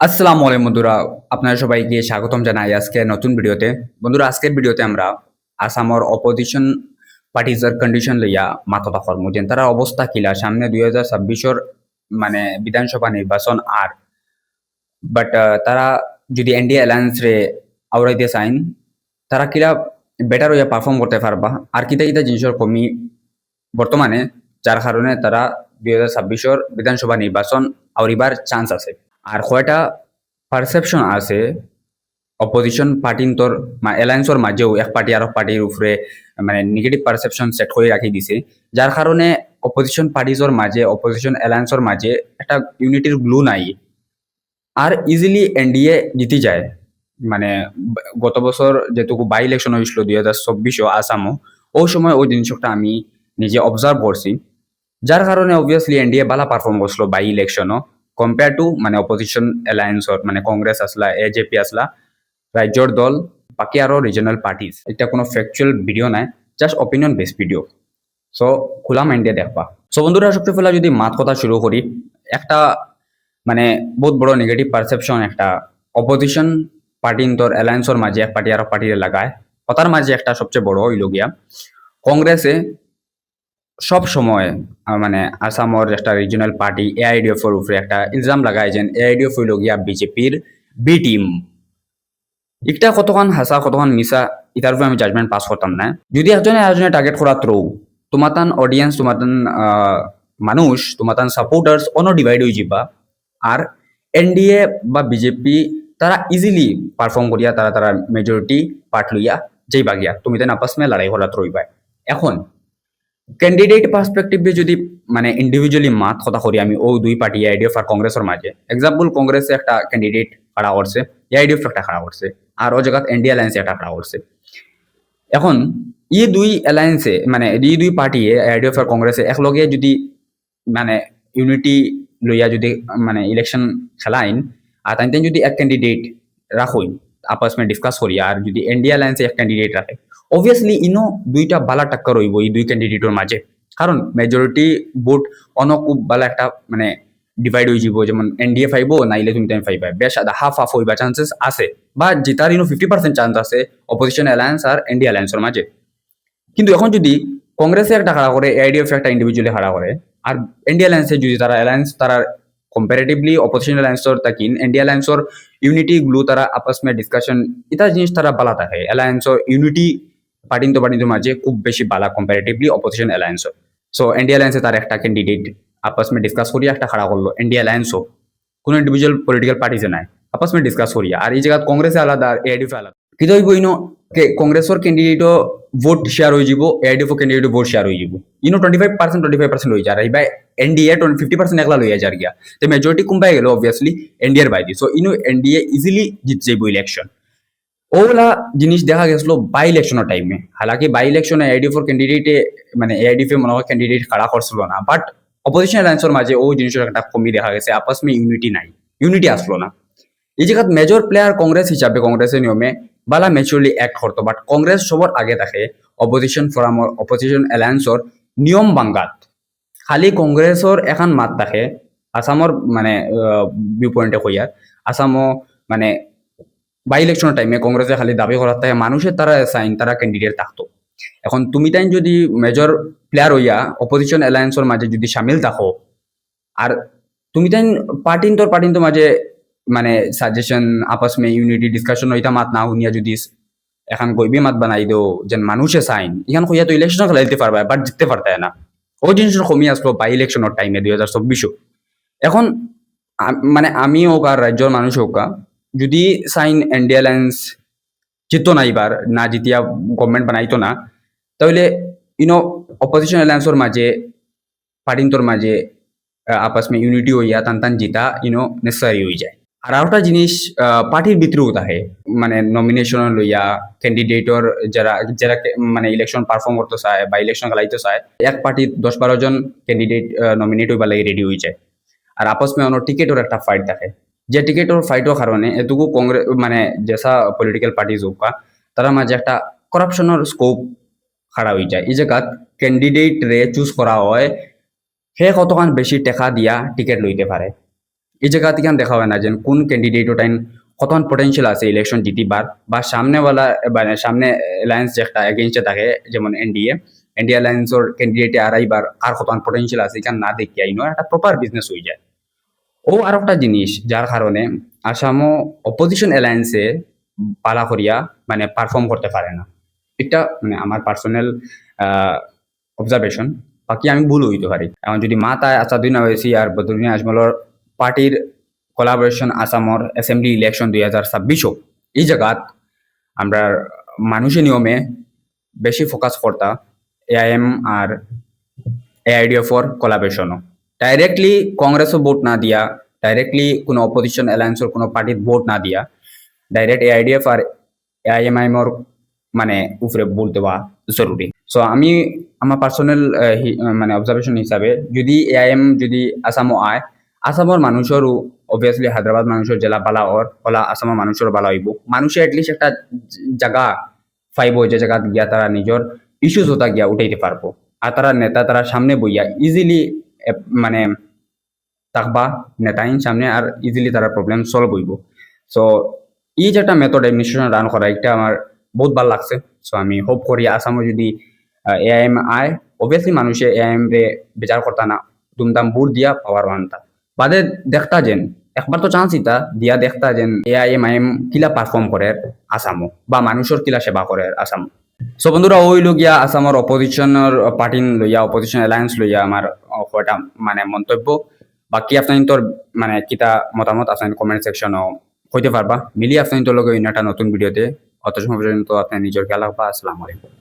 আসসালামু আলাইকুম বন্ধুরা আপনারা সবাইকে স্বাগতম জানাই আজকে নতুন ভিডিওতে। বন্ধুরা, আজকের ভিডিওতে আমরা আসামর অপোজিশন পার্টিজের কন্ডিশন লইয়া মাথা কর্ম যেন তারা অবস্থা কিলা সামনে দুই হাজার ছাব্বিশর মানে বিধানসভা নির্বাচন আর। বাট তারা যদি এনডিএ অ্যালায়েন্স রে আওড়াইতে চাইন, তারা কিরা বেটার হইয়া পারফর্ম করতে পারবা। আর কিতা কিতা জিনিসের কমি বর্তমানে, যার কারণে তারা দুই হাজার ছাব্বিশর বিধানসভা নির্বাচন আউরিবার চান্স আছে। আর কয়টা পারসেপশন আছে? অপোজিশন পার্টির তোর এলায়েন্সর মাঝেও এক পার্টি আর পার্টির উপরে মানে নেগেটিভ পারসেপশন সেট করে রাখি দিছে। যার কারণে অপোজিশন পার্টিজর মাঝে অপোজিশন এলায়েন্সর মাঝে একটা ইউনিটির গ্লু নাই। আর ইজিলি এনডিএ জিতি যায়। মানে গত বছর যেটুকু বাই ইলেকশন হয়েছিল দুই হাজার চব্বিশও আসামও ওই সময় ওই জিনিসটা আমি নিজে অবজার্ভ করছি যার কারণে অবভিয়াসলি এনডিএ ভালো পারফর্ম করছিল বাই ইলেকশনও কম্পেয়ার টু মানে অপোজিশন এলায়েন্সর মানে কংগ্রেস আসলা এজেপি আসলা, রাজ্যর দল, বাকি আরও রিজনাল পার্টিস এটা কোনো ফ্যাকচুয়াল ভিডিও নাই just opinion base video so খোলা মাইন্ডে দেখবা। সো বন্ধুরা, সবচেয়ে পেলা যদি মাত কথা শুরু করি, একটা মানে বহুত বড় নেগেটিভ পারসেপশন একটা অপোজিশন পার্টি তোর অ্যালায়েন্সর মাঝে এক পার্টি আর পার্টিরে লাগায়। কথার মাঝে একটা সবচেয়ে বড় হইল গিয়া কংগ্রেসে সব সময় মানে আসামর একটা রিজনাল পার্টি এআইডিএফ এর উপরে একটা ইলজাম লাগায় যেন এআইডিএফ হইল গিয়া বিজেপির বি টিম একটা কতক্ষণ হাসা কতক্ষণ মিসা ইটার উপরে আমি জাজমেন্ট পাস করতাম না। যদি একজনে একজনে টার্গেট করা ত্রৌ তোমার তান অডিয়েন্স তোমার তান আহ, মানুষ তোমার তান সাপোর্টার্স অন্য ডিভাইড হয়ে যাবা আর এনডিএ বা বিজেপি তারা ইজিলি পারফর্ম করিয়া তারা তারা মেজরিটি পার্ট লইয়া যাইবা গিয়া। তুমি তাই আপস মে লড়াই হলা রইবা এখন ক্যান্ডিডেট পার্সপেক্টিভে যদি মানে ইন্ডিভিজুয়ালি মাত কথা করি আমি, ও দুই পার্টি আইডিএফ আর কংগ্রেসের মাঝে। এক্সাম্পল কংগ্রেসে একটা ক্যান্ডিডেট খাড়া করছে এআইডিএফ একটা খাড়া করছে, আর ও জায়গাত এনডি অ্যালায়েন্সে একটা খাড়া করছে। এখন ই দুই অ্যালায়েন্সে মানে ই দুই পার্টি আইডিএফ আর কংগ্রেসে একলগে যদি মানে ইউনিটি লইয়া যদি মানে ইলেকশন খেলাইন, আর তাই যদি এক ক্যান্ডিডেট রাখুন আপস মে ডিসকাস করি, আর যদি এনডিএ অ্যালায়েন্সে এক ক্যান্ডিডেট রাখে অবভিয়াসলি ইনো দুইটা বালা টাক্কা রইব এই দুই ক্যান্ডিডেটের মাঝে। কারণ মেজরিটি ভোট অন খুব ভালো একটা মানে ডিভাইড হয়ে যাব যেমন এন ডি এনডিএ ফাইব নাইলে তুমি টাইম ফাইভ বেশ আদা হাফ হাফ হইবা চান্সেস আছে। বা জেতার ইনো ফিফটি পার্সেন্ট চান্স আছে অপোজিশন অ্যালায়েন্স আর এনডি অ্যালায়েন্সের মাঝে। কিন্তু এখন যদি কংগ্রেসে একটা খাড়া করে এআইডিএফ একটা ইন্ডিভিজুয়ালি খাড়া করে, আর এনডি অ্যালায়েন্সে যদি তারা অ্যালায়েন্স তারা কম্পারেটিভলি অপোজিশন অ্যালায়েন্সর তাকিন এনডি অ্যালায়েন্সর ইউনিটি গ্লু তারা আপস মে ডিসকাশন এটা জিনিস তারা বালা থাকে। অ্যালায়েন্সর ইউনিটি পার্টিন তো পার্টিন মাঝে খুব বেশি বালা কম্পারেটিভলি অপোজিশন অ্যালায়েন্সর সো এনডি অ্যালায়েন্সে তার একটা ক্যান্ডিডেট আপস মে ডিসকাস করি একটা খাড়া করল। এনডি অ্যালায়েন্সও কোনো ইন্ডিভিজুয়াল পলিটিক্যাল পার্টিসে নাই। আপস মে ডিসকাস করি আর এই জায়গা কংগ্রেসে আলাদা এআইডিএফ আলাদা। কিন্তু ওই বইনো কংগ্রেসর ক্যান্ডিডেটও ভোট শেয়ার হয়ে যাব এআইডিএফ ক্যান্ডিডেট ভোট শেয়ার হয়ে যাব। ইনো twenty five percent twenty five percent হয়ে যায় এইবার এনডিএ টোয়েন্টি ফিফটি পার্সেন্ট একলা লইয়া যার গিয়া। তো মেজরিটি কোনবাই গেল অবভিয়াসলি এনডিএর বাইদি সো ইনো এনডিএ ইজিলি জিত যাইব ইলেকশন ওগুলা জিনিস দেখা গেছিল বাই ইলেকশনের টাইমে হালাকি বাই ইলেকশনে এআইডিএফ এর ক্যান্ডিডেটে মানে এআইডিএফ এ মনে হয় ক্যান্ডিডেট খাড়া করছিল না। বাট অপোজিশন অ্যালায়েন্সের মাঝে ওই জিনিসের একটা কমি দেখা গেছে। আপস ইউনিটি নাই। ইউনিটি আসলো না। এই জায়গাত মেজর প্লেয়ার কংগ্রেস হিসাবে কংগ্রেসের নিয়মে বালা ম্যাচুরালি অ্যাক্ট করতো। বাট কংগ্রেস সবার আগে থাকে অপোজিশন ফোরামর অপোজিশন অ্যালায়েন্সর নিয়ম বাঙ্গাত খালি কংগ্রেসর এখন মাত থাকে। আসামর মানে ভিউ পয়েন্টে কইয়ার আসামও মানে বাই ইলেকশনের টাইমে কংগ্রেসে খালি দাবি করার থাকে মানুষের তারা সাইন তারা ক্যান্ডিডেট থাকতো এখন তুমি তাই যদি মেজর প্লেয়ার হইয়া অপোজিশন অ্যালায়েন্সর মাঝে যদি সামিল থাকো আর তুমি তাই পার্টিন তোর পার্টিন মাঝে মানে সাজেশন আপস মে ইউনিটি ডিসকাশন হইতা মাত না শুনিয়া যদি এখন গইবি মাত বানাই দো যেন মানুষে চাইন এখান কইয়া তো ইলেকশন খেলাইতে পারবা বাট জিততে পারতে না। ওই জিনিসটা কমি আসলো বাই ইলেকশনের টাইমে দুই হাজার চব্বিশও এখন মানে আমি হোক আর রাজ্যর মানুষ হোক যদি সাইন এনডি অ্যালায়েন্স জিতো না এবার না জিতিয়া গভর্নমেন্ট বানাইতো না, তাহলে ইউনো অপোজিশন অ্যালায়েন্সর মাঝে পার্টিন্তর মাঝে আপস মে ইউনিটি হইয়া তান টান জিতা ইউনো নেসেসারি হয়ে যায়। আর আরেকটা জিনিস পার্টির ভিতরেও থাকে মানে নমিনেশন লইয়া ক্যান্ডিডেটর যারা যারা মানে ইলেকশন পারফর্ম করতে চায় বা ইলেকশন খেলাইতে চায়, এক পার্টি দশ বারো জন ক্যান্ডিডেট নমিনেট হইবা লাগে রেডি হয়ে যায়। আর আপস মে অন্য টিকেটর একটা ফাইট থাকে। যে টিকেটর ফাইটর কারণে এটুকু কংগ্রেস মানে যেসা পলিটিক্যাল পার্টি যোগ তারা মাঝে একটা করাপশনের স্কোপ খাড়া হয়ে যায়। এই জায়গাত ক্যান্ডিডেট রে চুজ করা হয় সে কতখান বেশি টেকা দিয়া টিকেট লইতে পারে? এই জায়গা থেকে দেখা হয় না যে কোন ক্যান্ডিডেট ওটাইন কতক্ষণ পটেনশিয়াল আছে ইলেকশন জিতিবার? বা সামনেওয়ালা মানে সামনে অ্যালায়েন্স যে একটা এগেনস্টে থাকে, যেমন এনডিএ এনডিএ অ্যালায়েন্সর ক্যান্ডিডেটে আড়াইবার আর কতক্ষণ পটেনশিয়াল আছে এখানে না দেখিয়া ইনো একটা প্রপার বিজনেস হয়ে যায়। ও আর একটা জিনিস, যার কারণে আসামও অপোজিশন অ্যালায়েন্সে পালা করিয়া মানে পারফর্ম করতে পারে না। এটা মানে আমার পার্সোনাল অবজারভেশন বাকি আমি ভুল হইতে পারি। এখন যদি মা তাই আসাদুদ্দিন আওয়েসি আর বদরুদ্দিন আজমলর পার্টির কোলাবোরেশন আসামর অ্যাসেম্বলি ইলেকশন দুই হাজার ছাব্বিশও, এই জায়গাত আমরা মানুষের নিয়মে বেশি ফোকাস করতা এআইএম আর এআইডিএফর কোলাবোরেশনও ডাইরেক্টলি কংগ্রেসও ভোট না দিয়া ডাইরেক্টলি কোনো অপোজিশন অ্যালায়েন্সর কোনো পার্টির ভোট না দিয়া ডাইরেক্ট এআইডিএফ আর এআইএমআইএমর মানে উপরে ভোট দেওয়া জরুরি। সো আমি আমার পার্সোনাল মানে অবজারভেশন হিসাবে যদি এআইএম যদি আসামও আয়, আসামৰ মানুষেরও অবভিয়াসলি হায়দ্রাবাদ মানুষের জেলা বালা ওর ওলা আসামের মানুষের বালা হইব। মানুষে এটলিস্ট একটা জায়গা পাইব যে জায়গাত গিয়া তারা নিজের ইস্যুস হতা গিয়া উঠাইতে পারব আর তারা নেতা তারা সামনে বইয়া ইজিলি মানে থাকবা নেতাইন সামনে আর ইজিলি তারা প্রবলেম সলভ হইব। সো ই যে একটা মেথড এডমিনিস্ট্রেশন রান করা এটা আমার বহুত ভালো লাগছে। সো আমি হোপ করি আসামে যদি এআইএম আয় অবভিয়াসলি মানুষে এআইএম রে বিচার করতা না, দুমদাম বুট দিয়া পাওয়ার মানতা বাদে দেখতা যেন, একবার তো চান্স ইতা, দিয়া দেখতা যেন এআইএম আইএম কিলা পারফর্ম করে আসামো, বা মানুষের কিলা সেবা করে আসাম। সো বন্ধুরা ওই গিয়া আসামর অপোজিশনের পার্টি লইয়া অপোজিশন এলায়েন্স লইয়া আমার আহ, কয়টা মানে মন্তব্য। বাকি আপনার তোর মানে কিতা মতামত আপনার কমেন্ট সেকশনও হইতে পারবা মিলি আপনার তোর লগে একটা নতুন ভিডিওতে অত সময় পর্যন্ত আপনার নিজের খেয়াল রাখবা আসসালামু আলাইকুম